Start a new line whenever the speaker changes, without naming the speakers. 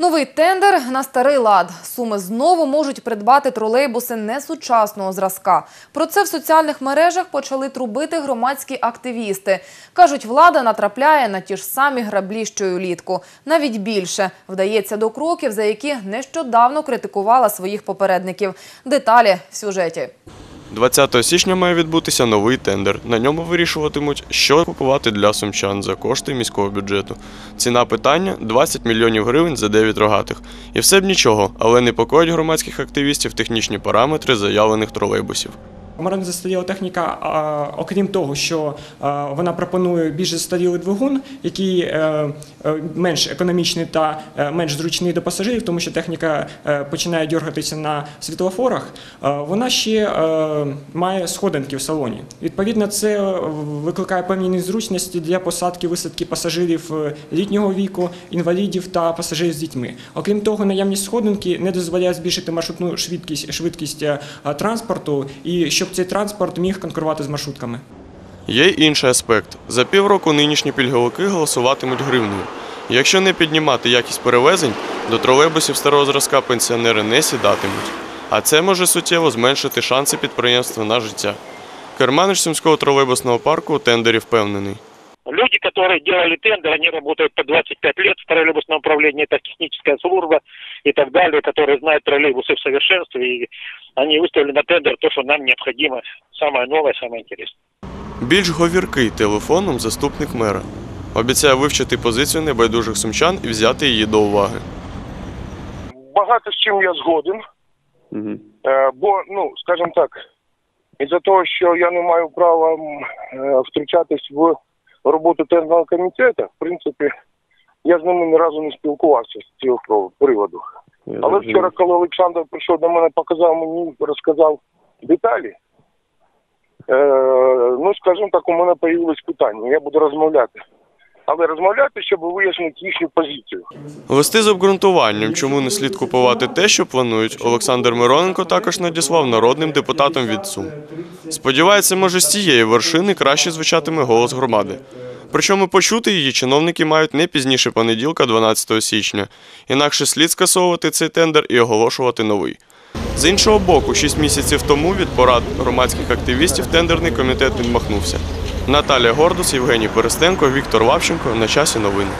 Новий тендер на старий лад. Суми знову можуть придбати тролейбуси несучасного зразка. Про це в соціальних мережах почали трубити громадські активісти. Кажуть, влада натрапляє на ті ж самі граблі, що й улітку. Навіть більше вдається до кроків, за які нещодавно критикувала своїх попередників. Деталі в сюжеті.
20 січня має відбутися новий тендер. На ньому вирішуватимуть, що купувати для сумчан за кошти міського бюджету. Ціна питання 20 мільйонів гривень за 9 рогатих. І все б нічого, але непокоїть громадських активістів технічні параметри заявлених тролейбусів.
Морально застаріла техніка, окрім того, що вона пропонує більш застарілий двигун, який е, е, менш економічний та е, менш зручний до пасажирів, тому що техніка починає дергатися на світлофорах. Вона ще має сходинки в салоні. Відповідно, це викликає певні незручності для посадки висадки пасажирів літнього віку, інвалідів та пасажирів з дітьми. Окрім того, наявність сходинки не дозволяє збільшити маршрутну швидкість, швидкість транспорту і щоб цей транспорт міг конкурувати з маршрутками.
Є й інший аспект. За півроку нинішні пільговики голосуватимуть гривнею. Якщо не піднімати якість перевезень, до тролейбусів старого зразка пенсіонери не сідатимуть. А це може суттєво зменшити шанси підприємства на життя. Керманич Сумського тролейбусного парку у тендері впевнений
Люди, которые делали тендер, они работают по 25 лет в троллейбусном управлении, это техническая служба и так далее, которые знают троллейбусы в совершенстве, и они выставили на тендер то, что нам необходимо, самое новое, самое интересное.
Більш говіркий телефоном заступник мера. Обіцяє вивчити позицію небайдужих сумчан і взяти її до уваги.
багато з чим я згоден. Е, бо, ну, скажімо так, із-за того, що я не маю права м, е, втручатись в роботу тендерного комітету, в принципі, я з ними ні разу не спілкувався з цього приводу. приводу. Але вчора, коли Олександр прийшов до мене, показав мені, розказав деталі, е, ну, скажімо так, у мене появилось питання, я буду розмовляти. Але розмовляти, щоб вияснити їхню позицію.
Листи з обґрунтуванням, чому не слід купувати те, що планують, Олександр Мироненко також надіслав народним депутатам від Сум. Сподівається, може, з цієї вершини краще звучатиме голос громади. Причому почути її чиновники мають не пізніше понеділка, 12 січня. Інакше слід скасовувати цей тендер і оголошувати новий. З іншого боку, 6 місяців тому від порад громадських активістів тендерний комітет відмахнувся. Наталія Гордус, Євгеній Перестенко, Віктор Лавченко. На часі новини.